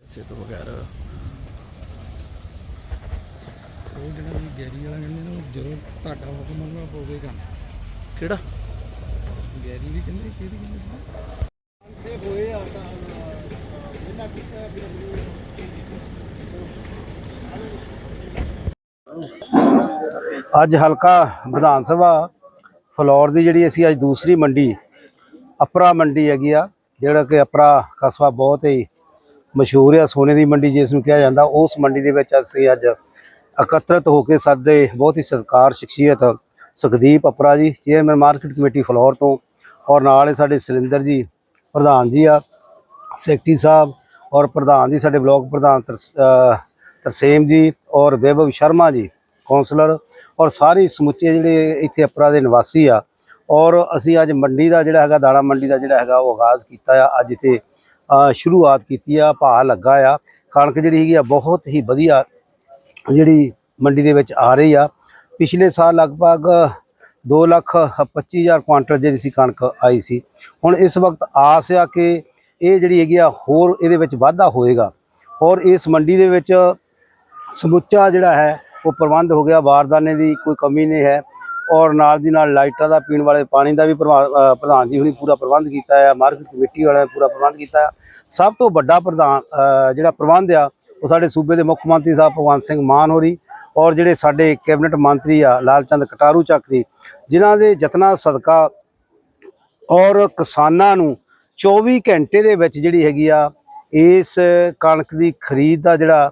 ਸੇ ਤੋਂ ਬਗੈਰ। ਉਹ ਜਿਹੜਾ ਵੀ ਗੈਰੀ ਵਾਲਾ ਕਹਿੰਦੇ ਨੇ ਉਹ ਜਦੋਂ ਤੁਹਾਡਾ ਹੁਕਮ ਮੰਨਣਾ ਪਵੇਗਾ ਕਿਹੜਾ? ਗੈਰੀ ਵੀ ਕਹਿੰਦੇ ਕਿਹਦੀ ਕਹਿੰਦੇ ਸੇ? ਹੋਏ ਆ ਤਾਂ ਇਹਨਾਂ ਕੀਤਾ ਅੱਜ ਹਲਕਾ ਵਿਧਾਨ ਸਭਾ ਫਲੋਰ ਦੀ ਜਿਹੜੀ ਅਸੀਂ ਅੱਜ ਦੂਸਰੀ ਮੰਡੀ ਅਪਰਾ ਮੰਡੀ ਹੈਗੀ ਆ, ਜਿਹੜਾ ਕਿ ਅਪਰਾ ਕਸਬਾ ਬਹੁਤ ਹੀ ਮਸ਼ਹੂਰ ਆ, ਸੋਨੇ ਦੀ ਮੰਡੀ ਜਿਸ ਨੂੰ ਕਿਹਾ ਜਾਂਦਾ, ਉਸ ਮੰਡੀ ਦੇ ਵਿੱਚ ਅਸੀਂ ਅੱਜ ਇਕੱਤਰਤ ਹੋ ਕੇ ਸਾਡੇ ਬਹੁਤ ਹੀ ਸਤਿਕਾਰ, ਸ਼ਖਸੀਅਤ ਸੁਖਦੀਪ ਅਪਰਾ ਜੀ ਚੇਅਰਮੈਨ ਮਾਰਕੀਟ ਕਮੇਟੀ ਫਲੋਰ ਤੋਂ, ਔਰ ਨਾਲ ਹੀ ਸਾਡੇ ਸੁਰਿੰਦਰ ਜੀ, ਪ੍ਰਧਾਨ ਜੀ ਆ, ਸੈਕਟਰੀ ਸਾਹਿਬ, ਔਰ ਪ੍ਰਧਾਨ ਜੀ, ਸਾਡੇ ਬਲਾਕ ਪ੍ਰਧਾਨ ਤਰਸ- ਤਰਸੇਮ ਜੀ, ਔਰ ਵੈਭਵ ਸ਼ਰਮਾ ਜੀ ਕਾਉਂਸਲਰ ਔਰ ਸਾਰੇ ਸਮੁੱਚੇ ਜਿਹੜੇ ਇੱਥੇ ਅਪਰਾ ਦੇ ਨਿਵਾਸੀ ਆ ਔਰ ਅਸੀਂ ਅੱਜ ਮੰਡੀ ਦਾ ਜਿਹੜਾ ਹੈਗਾ, ਦਾਣਾ ਮੰਡੀ ਦਾ ਜਿਹੜਾ ਹੈਗਾ, ਉਹ ਆਗਾਜ਼ ਕੀਤਾ ਆ। ਅੱਜ ਇੱਥੇ ਸ਼ੁਰੂਆਤ ਕੀਤੀ ਆ, ਭਾਅ ਲੱਗਾ ਆ। ਕਣਕ ਜਿਹੜੀ ਹੈਗੀ ਆ, ਬਹੁਤ ਹੀ ਵਧੀਆ ਜਿਹੜੀ ਮੰਡੀ ਦੇ ਵਿੱਚ ਆ ਰਹੀ ਆ। ਪਿਛਲੇ ਸਾਲ ਲਗਭਗ 2 ਲੱਖ 25000 ਕੁਆਂਟਲ ਜਿਹੜੀ ਸੀ ਕਣਕ ਆਈ ਸੀ। ਹੁਣ ਇਸ ਵਕਤ ਆਸ ਆ ਕਿ ਇਹ ਜਿਹੜੀ ਹੈਗੀ ਆ, ਹੋਰ ਇਹਦੇ ਵਿੱਚ ਵਾਧਾ ਹੋਏਗਾ। ਔਰ ਇਸ ਮੰਡੀ ਦੇ ਵਿੱਚ ਸਮੁੱਚਾ ਜਿਹੜਾ ਹੈ, ਉਹ ਪ੍ਰਬੰਧ ਹੋ ਗਿਆ। ਬਾਰਦਾਨੇ ਦੀ ਕੋਈ ਕਮੀ ਨਹੀਂ ਹੈ। ਔਰ ਨਾਲ ਦੀ ਨਾਲ ਲਾਈਟਾਂ ਦਾ ਪੀਣ ਵਾਲੇ ਪਾਣੀ ਦਾ ਵੀ ਪ੍ਰਭਾ- ਪ੍ਰਧਾਨ ਜੀ ਹੁਣੀ ਪੂਰਾ ਪ੍ਰਬੰਧ ਕੀਤਾ ਹੈ ਮਾਰਕੀਟ ਕਮੇਟੀ ਵਾਲਿਆਂ ਨੇ ਪੂਰਾ ਪ੍ਰਬੰਧ ਕੀਤਾ ਹੈ ਸਭ ਤੋਂ ਵੱਡਾ ਪ੍ਰਧਾਨ ਜਿਹੜਾ ਪ੍ਰਬੰਧ ਆ, ਉਹ ਸਾਡੇ ਸੂਬੇ ਦੇ ਮੁੱਖ ਮੰਤਰੀ ਸਾਹਿਬ ਭਗਵੰਤ ਸਿੰਘ ਮਾਨ ਹੋਰੀ ਔਰ ਜਿਹੜੇ ਸਾਡੇ ਕੈਬਨਿਟ ਮੰਤਰੀ ਆ, ਲਾਲਚੰਦ ਕਟਾਰੂ ਚੱਕ ਜੀ, ਜਿਨ੍ਹਾਂ ਦੇ ਯਤਨਾਂ ਸਦਕਾ ਔਰ ਕਿਸਾਨਾਂ ਨੂੰ 24 ਘੰਟੇ ਦੇ ਵਿੱਚ ਜਿਹੜੀ ਹੈਗੀ ਆ, ਇਸ ਕਣਕ ਦੀ ਖਰੀਦ ਦਾ ਜਿਹੜਾ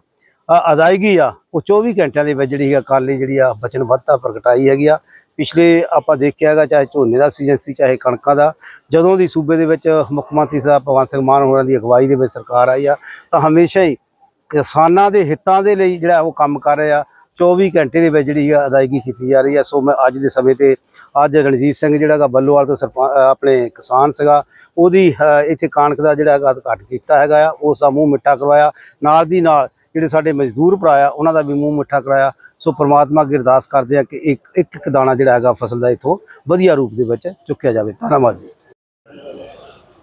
ਅਦਾਇਗੀ ਆ, ਉਹ 24 ਘੰਟਿਆਂ ਦੇ ਵਿੱਚ ਜਿਹੜੀ ਹੈ ਕਾਲੀ ਜਿਹੜੀ ਆ ਵਚਨਬੱਧਤਾ ਪ੍ਰਗਟਾਈ ਹੈਗੀ ਆ। ਪਿਛਲੇ ਆਪਾਂ ਦੇਖਿਆ ਹੈਗਾ ਚਾਹੇ ਝੋਨੇ ਦਾ ਸੀਜ਼ਨ ਸੀ, ਚਾਹੇ ਕਣਕਾਂ ਦਾ, ਜਦੋਂ ਦੀ ਸੂਬੇ ਦੇ ਵਿੱਚ ਮੁੱਖ ਮੰਤਰੀ ਸਾਹਿਬ ਭਗਵੰਤ ਸਿੰਘ ਮਾਨ ਹੋਰਾਂ ਦੀ ਅਗਵਾਈ ਦੇ ਵਿੱਚ ਸਰਕਾਰ ਆਈ ਆ, ਤਾਂ ਹਮੇਸ਼ਾ ਹੀ ਕਿਸਾਨਾਂ ਦੇ ਹਿੱਤਾਂ ਦੇ ਲਈ ਜਿਹੜਾ ਉਹ ਕੰਮ ਕਰ ਰਿਹਾ 24 ਘੰਟੇ ਦੇ ਵਿੱਚ ਜਿਹੜੀ ਆ ਅਦਾਇਗੀ ਕੀਤੀ ਜਾ ਰਹੀ ਹੈ ਸੋ ਮੈਂ ਅੱਜ ਦੇ ਸਮੇਂ ਤੇ ਅੱਜ ਰਣਜੀਤ ਸਿੰਘ ਜਿਹੜਾ ਗਾ ਬੱਲੋਵਾਲ ਤੋਂ ਸਰਪੰਚ ਆਪਣੇ ਕਿਸਾਨ ਸੀਗਾ, ਉਹਦੀ ਇੱਥੇ ਕਣਕ ਦਾ ਜਿਹੜਾ ਹੈਗਾ ਘੱਟ ਕੀਤਾ ਹੈਗਾ ਆ, ਉਸ ਦਾ ਮੂੰਹ ਮਿੱਠਾ ਕਰਵਾਇਆ। ਨਾਲ ਦੀ ਨਾਲ ਜਿਹੜੇ ਸਾਡੇ ਮਜ਼ਦੂਰ ਭਰਾ ਆ, ਉਹਨਾਂ ਦਾ ਵੀ ਮੂੰਹ ਮਿੱਠਾ ਕਰਾਇਆ। ਸੋ ਪ੍ਰਮਾਤਮਾ ਅੱਗੇ ਅਰਦਾਸ ਕਰਦੇ ਆ ਕਿ ਇੱਕ ਇੱਕ ਇੱਕ ਦਾਣਾ ਜਿਹੜਾ ਹੈਗਾ ਫਸਲ ਦਾ ਇਥੋਂ ਵਧੀਆ ਰੂਪ ਦੇ ਵਿੱਚ ਚੁੱਕਿਆ ਜਾਵੇ। ਧੰਨਵਾਦ ਜੀ।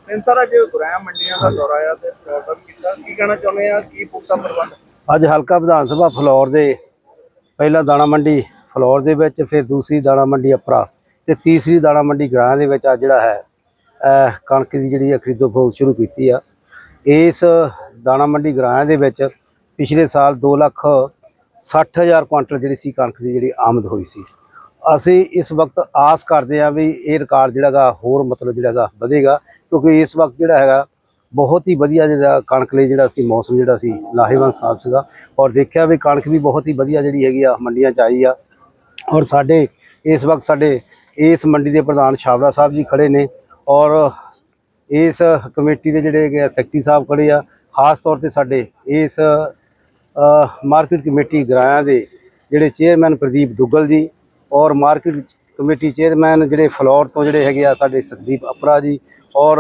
ਤਿੰਨ ਸਾਰਾ ਜੇ ਗੁਰਾਇਆ ਮੰਡੀਆਂ ਦਾ ਦੌਰਾ ਆ ਤੇ ਪ੍ਰੋਗਰਾਮ ਕੀਤਾ। ਕੀ ਕਹਿਣਾ ਚਾਹੁੰਦੇ ਆ? ਕੀ ਪੁਖਤਾ ਪ੍ਰਬੰਧ? ਅੱਜ ਹਲਕਾ ਵਿਧਾਨ ਸਭਾ ਫਲੋਰ ਦੇ ਪਹਿਲਾ ਦਾਣਾ ਮੰਡੀ ਫਲੋਰ ਦੇ ਵਿੱਚ ਫਿਰ ਦੂਸਰੀ ਦਾਣਾ ਮੰਡੀ ਅਪਰਾ ਤੇ ਤੀਸਰੀ ਦਾਣਾ ਮੰਡੀ ਗ੍ਰਾਂ ਦੇ ਵਿੱਚ ਅੱਜ ਜਿਹੜਾ ਹੈ ਕਣਕ ਦੀ ਜਿਹੜੀ ਹੈ ਖਰੀਦੋ ਫਰੋਖਤ ਸ਼ੁਰੂ ਕੀਤੀ ਆ। ਇਸ ਦਾਣਾ ਮੰਡੀ ਗ੍ਰਾਂ ਦੇ ਵਿੱਚ ਪਿਛਲੇ ਸਾਲ 2 ਲੱਖ 60000 ਕੁਇੰਟਲ ਜਿਹੜੀ ਸੀ ਕਣਕ ਦੀ ਜਿਹੜੀ ਆਮਦ ਹੋਈ ਸੀ। ਅਸੀਂ ਇਸ ਵਕਤ ਆਸ ਕਰਦੇ ਹਾਂ ਵੀ ਇਹ ਰਿਕਾਰਡ ਜਿਹੜਾਗਾ ਹੋਰ ਮਤਲਬ ਜਿਹੜਾਗਾ ਵਧੇਗਾ, ਕਿਉਂਕਿ ਇਸ ਵਕਤ ਜਿਹੜਾ ਹੈਗਾ ਬਹੁਤ ਹੀ ਵਧੀਆ ਜਿਹੜਾ ਕਣਕ ਲਈ ਜਿਹੜਾ ਸੀ, ਮੌਸਮ ਜਿਹੜਾ ਸੀ ਲਾਹੇਵੰਦ ਸਾਹਿਬ ਸੀਗਾ। ਔਰ ਦੇਖਿਆ ਵੀ ਕਣਕ ਵੀ ਬਹੁਤ ਹੀ ਵਧੀਆ ਜਿਹੜੀ ਹੈਗੀ ਆ ਮੰਡੀਆਂ ਚ ਆਈ ਆ। ਔਰ ਸਾਡੇ ਇਸ ਵਕਤ ਸਾਡੇ ਇਸ ਮੰਡੀ ਦੇ ਪ੍ਰਧਾਨ ਛਾਬੜਾ ਸਾਹਿਬ ਜੀ ਖੜੇ ਨੇ। ਔਰ ਇਸ ਕਮੇਟੀ ਦੇ ਜਿਹੜੇ ਹੈਗੇ ਆ ਸੈਕਟਰੀ ਸਾਹਿਬ ਖੜੇ ਆ, ਖਾਸ ਤੌਰ ਤੇ ਸਾਡੇ ਇਸ ਮਾਰਕੀਟ ਕਮੇਟੀ ਗਰਾਇਆ ਦੇ ਜਿਹੜੇ ਚੇਅਰਮੈਨ ਪ੍ਰਦੀਪ ਦੁੱਗਲ ਜੀ ਔਰ ਮਾਰਕੀਟ ਕਮੇਟੀ ਚੇਅਰਮੈਨ ਜਿਹੜੇ ਫਲੋਰ ਤੋਂ ਜਿਹੜੇ ਹੈਗੇ ਆ ਸਾਡੇ ਸੁਖਦੀਪ ਅਪਰਾ ਜੀ ਔਰ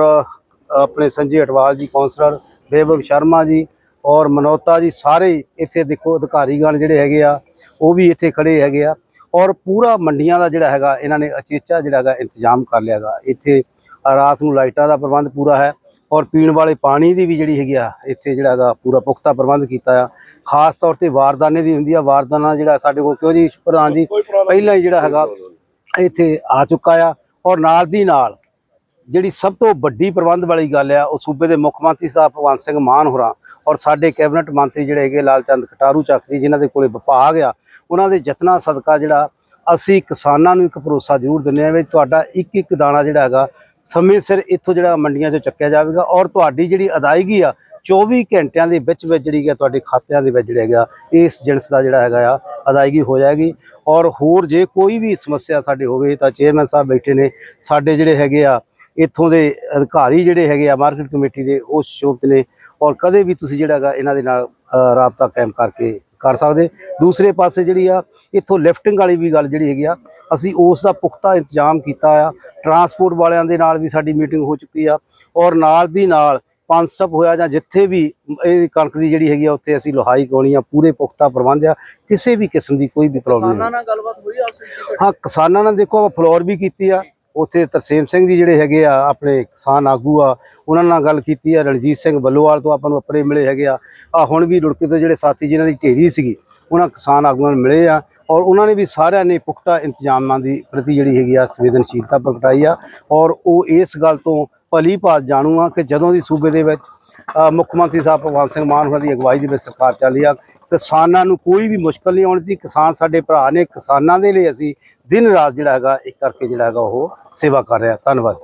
ਆਪਣੇ ਸੰਜੇ ਅਟਵਾਲ ਜੀ ਕਾਉਂਸਲਰ ਬੇਬਬ ਸ਼ਰਮਾ ਜੀ ਔਰ ਮਨੋਤਾ ਜੀ, ਸਾਰੇ ਇੱਥੇ ਦੇਖੋ ਅਧਿਕਾਰੀਗਣ ਜਿਹੜੇ ਹੈਗੇ ਆ, ਉਹ ਵੀ ਇੱਥੇ ਖੜੇ ਹੈਗੇ ਆ ਔਰ ਪੂਰਾ ਮੰਡੀਆਂ ਦਾ ਜਿਹੜਾ ਹੈਗਾ, ਇਹਨਾਂ ਨੇ ਅਚੇਚਾ ਜਿਹੜਾ ਹੈਗਾ ਇੰਤਜ਼ਾਮ ਕਰ ਲਿਆਗਾ ਇੱਥੇ ਰਾਤ ਨੂੰ ਲਾਈਟਾਂ ਦਾ ਪ੍ਰਬੰਧ ਪੂਰਾ ਹੈ ਔਰ ਪੀਣ ਵਾਲੇ ਪਾਣੀ ਦੀ ਵੀ ਜਿਹੜੀ ਹੈਗੀ ਆ ਇੱਥੇ ਜਿਹੜਾ ਹੈਗਾ ਪੂਰਾ ਪੁਖਤਾ ਪ੍ਰਬੰਧ ਕੀਤਾ ਆ। ਖਾਸ ਤੌਰ ਤੇ ਵਾਰਦਾਨੇ ਦੀ ਹੁੰਦੀ ਆ ਵਾਰਦਾਨਾ ਜਿਹੜਾ ਸਾਡੇ ਕੋਲ ਕਿਉਂ ਜੀ ਪ੍ਰਧਾਨ ਜੀ ਪਹਿਲਾਂ ਹੀ ਜਿਹੜਾ ਹੈਗਾ ਇੱਥੇ ਆ ਚੁੱਕਾ ਆ। ਔਰ ਨਾਲ ਦੀ ਨਾਲ ਜਿਹੜੀ ਸਭ ਤੋਂ ਵੱਡੀ ਪ੍ਰਬੰਧ ਵਾਲੀ ਗੱਲ ਆ ਉਹ ਸੂਬੇ ਦੇ ਮੁੱਖ ਮੰਤਰੀ ਸਾਹਿਬ ਭਗਵੰਤ ਸਿੰਘ ਮਾਨ ਹੋਰਾਂ ਔਰ ਸਾਡੇ ਕੈਬਨਿਟ ਮੰਤਰੀ ਜਿਹੜੇ ਹੈਗੇ ਲਾਲਚੰਦ ਕਟਾਰੂ ਚੱਕ ਜੀ ਜਿਨ੍ਹਾਂ ਦੇ ਕੋਲੇ ਵਿਭਾਗ ਆ ਉਹਨਾਂ ਦੇ ਯਤਨਾਂ ਸਦਕਾ ਜਿਹੜਾ ਅਸੀਂ ਕਿਸਾਨਾਂ ਨੂੰ ਇੱਕ ਭਰੋਸਾ ਜ਼ਰੂਰ ਦਿੰਦੇ ਹਾਂ ਵੀ ਤੁਹਾਡਾ ਇੱਕ ਇੱਕ ਦਾਣਾ ਜਿਹੜਾ ਹੈਗਾ ਸਮੇਂ ਸਿਰ ਇੱਥੋਂ ਜਿਹੜਾ ਮੰਡੀਆਂ 'ਚੋਂ ਚੱਕਿਆ ਜਾਵੇਗਾ ਔਰ ਤੁਹਾਡੀ ਜਿਹੜੀ ਅਦਾਇਗੀ ਆ 24 ਘੰਟਿਆਂ ਦੇ ਵਿੱਚ ਵਿੱਚ ਜਿਹੜੀ ਹੈ ਤੁਹਾਡੇ ਖਾਤਿਆਂ ਦੇ ਵਿੱਚ ਜਿਹੜਾ ਹੈਗਾ, ਇਸ ਜਿਣਸ ਦਾ ਜਿਹੜਾ ਹੈਗਾ ਆ, ਅਦਾਇਗੀ ਹੋ ਜਾਏਗੀ। ਔਰ ਹੋਰ ਜੇ ਕੋਈ ਵੀ ਸਮੱਸਿਆ ਸਾਡੇ ਹੋਵੇ ਤਾਂ ਚੇਅਰਮੈਨ ਸਾਹਿਬ ਬੈਠੇ ਨੇ, ਸਾਡੇ ਜਿਹੜੇ ਹੈਗੇ ਆ, ਇੱਥੋਂ ਦੇ ਅਧਿਕਾਰੀ ਜਿਹੜੇ ਹੈਗੇ ਆ, ਮਾਰਕੀਟ ਕਮੇਟੀ ਦੇ, ਉਹ ਸ਼ੋਭਤ ਨੇ। ਔਰ ਕਦੇ ਵੀ ਤੁਸੀਂ ਜਿਹੜਾ ਹੈਗਾ, ਇਹਨਾਂ ਦੇ ਨਾਲ ਰਾਬਤਾ ਕਾਇਮ ਕਰਕੇ ਕਰ ਸਕਦੇ। ਦੂਸਰੇ ਪਾਸੇ ਜਿਹੜੀ ਆ, ਇੱਥੋਂ ਲਿਫਟਿੰਗ ਵਾਲੀ ਵੀ ਗੱਲ ਜਿਹੜੀ ਹੈਗੀ ਆ ਅਸੀਂ ਉਸ ਦਾ ਪੁਖਤਾ ਇੰਤਜ਼ਾਮ ਕੀਤਾ ਆ। ਟਰਾਂਸਪੋਰਟ ਵਾਲਿਆਂ ਦੇ ਨਾਲ ਵੀ ਸਾਡੀ ਮੀਟਿੰਗ ਹੋ ਚੁੱਕੀ ਆ ਔਰ ਨਾਲ ਦੀ ਨਾਲ ਪੰਸਪ ਹੋਇਆ ਜਾਂ ਜਿੱਥੇ ਵੀ ਇਹ ਕਣਕ ਦੀ ਜਿਹੜੀ ਹੈਗੀ ਆ ਉੱਥੇ ਅਸੀਂ ਲੋਹਾਈ ਕੋਣੀ ਆ ਪੂਰੇ ਪੁਖਤਾ ਪ੍ਰਬੰਧ ਆ। ਕਿਸੇ ਵੀ ਕਿਸਮ ਦੀ ਕੋਈ ਵੀ ਪ੍ਰੋਬਲਮ ਕਿਸਾਨਾਂ ਨਹੀਂ ਨਾਲ ਗੱਲਬਾਤ ਹੋਈ ਵਿੱਚ? ਹਾਂ ਕਿਸਾਨਾਂ ਨਾਲ ਦੇਖੋ ਆਪਾਂ ਫਲੋਰ ਵੀ ਕੀਤੀ ਆ। ਉੱਥੇ ਤਰਸੇਮ ਸਿੰਘ ਜੀ ਜਿਹੜੇ ਹੈਗੇ ਆ ਆਪਣੇ ਕਿਸਾਨ ਆਗੂ ਆ ਉਹਨਾਂ ਨਾਲ ਗੱਲ ਕੀਤੀ ਆ। ਰਣਜੀਤ ਸਿੰਘ ਬੱਲੋਵਾਲ ਤੋਂ ਆਪਾਂ ਨੂੰ ਅੱਪਰੇ ਮਿਲੇ ਹੈਗੇ ਆ। ਆ ਹੁਣ ਵੀ ਰੁੜਕੇ ਤੋਂ ਜਿਹੜੇ ਸਾਥੀ ਜਿਨ੍ਹਾਂ ਦੀ ਢੇਰੀ ਸੀਗੀ ਉਹਨਾਂ ਕਿਸਾਨ ਆਗੂਆਂ ਨੂੰ ਮਿਲੇ ਆ। ਔਰ ਉਹਨਾਂ ਨੇ ਵੀ ਸਾਰਿਆਂ ਨੇ ਪੁਖਤਾ ਇੰਤਜ਼ਾਮਾਂ ਦੀ ਪ੍ਰਤੀ ਜਿਹੜੀ ਹੈਗੀ ਆ ਸੰਵੇਦਨਸ਼ੀਲਤਾ ਪ੍ਰਗਟਾਈ ਆ। ਔਰ ਉਹ ਇਸ ਗੱਲ ਤੋਂ ਭਲੀ ਭਾਤ ਜਾਣੂ ਆ ਕਿ ਜਦੋਂ ਦੀ ਸੂਬੇ ਦੇ ਵਿੱਚ ਮੁੱਖ ਮੰਤਰੀ ਸਾਹਿਬ ਭਗਵੰਤ ਸਿੰਘ ਮਾਨ ਹੋਰਾਂ ਦੀ ਅਗਵਾਈ ਦੇ ਵਿੱਚ ਸਰਕਾਰ ਚੱਲੀ ਆ, ਕਿਸਾਨਾਂ ਨੂੰ ਕੋਈ ਵੀ ਮੁਸ਼ਕਲ ਨਹੀਂ ਆਉਣ ਦੀ ਕਿਸਾਨ ਸਾਡੇ ਭਰਾ ਨੇ ਕਿਸਾਨਾਂ ਦੇ ਲਈ ਅਸੀਂ ਦਿਨ ਰਾਤ ਜਿਹੜਾ ਹੈਗਾ, ਇੱਕ ਕਰਕੇ ਜਿਹੜਾ ਹੈਗਾ ਉਹ ਸੇਵਾ ਕਰ ਰਿਹਾ ਧੰਨਵਾਦ